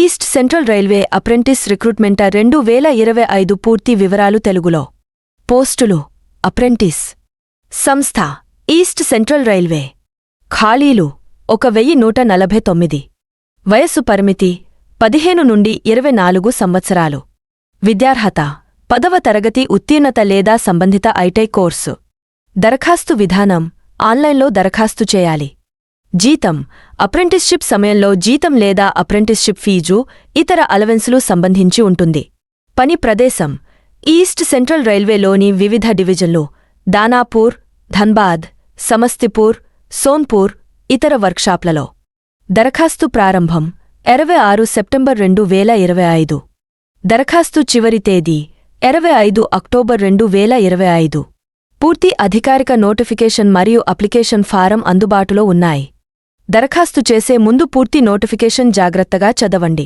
East central railway apprentice recruitment రెండు వేల ఇరవై ఐదు పూర్తి వివరాలు తెలుగులో. పోస్టులు అప్రెంటిస్. సంస్థ ఈస్ట్ సెంట్రల్ రైల్వే. ఖాళీలు ఒక వెయ్యి నూట నలభై తొమ్మిది. వయస్సు పరిమితి పదిహేను నుండి ఇరవై నాలుగు సంవత్సరాలు. విద్యార్హత పదవ తరగతి ఉత్తీర్ణత లేదా సంబంధిత ఐటై కోర్సు. దరఖాస్తు విధానం ఆన్లైన్లో దరఖాస్తు చేయాలి. జీతం అప్రెంటిస్షిప్ సమయంలో జీతం లేదా అప్రెంటిస్షిప్ ఫీజు ఇతర అలవెన్సులు సంబంధించి ఉంటుంది. పని ప్రదేశం ఈస్ట్ సెంట్రల్ రైల్వేలోని వివిధ డివిజన్లు దానాపూర్ ధన్బాద్ సమస్తిపూర్ సోన్పూర్ ఇతర వర్క్షాప్లలో. దరఖాస్తు ప్రారంభం ఇరవై ఆరు సెప్టెంబర్ రెండు వేల ఇరవై ఐదు. దరఖాస్తు చివరి తేదీ ఇరవై ఐదు అక్టోబర్ రెండు వేల ఇరవై ఐదు. పూర్తి అధికారిక నోటిఫికేషన్ మరియు అప్లికేషన్ ఫారం అందుబాటులో ఉన్నాయి. దరఖాస్తు చేసే ముందు పూర్తి నోటిఫికేషన్ జాగ్రత్తగా చదవండి.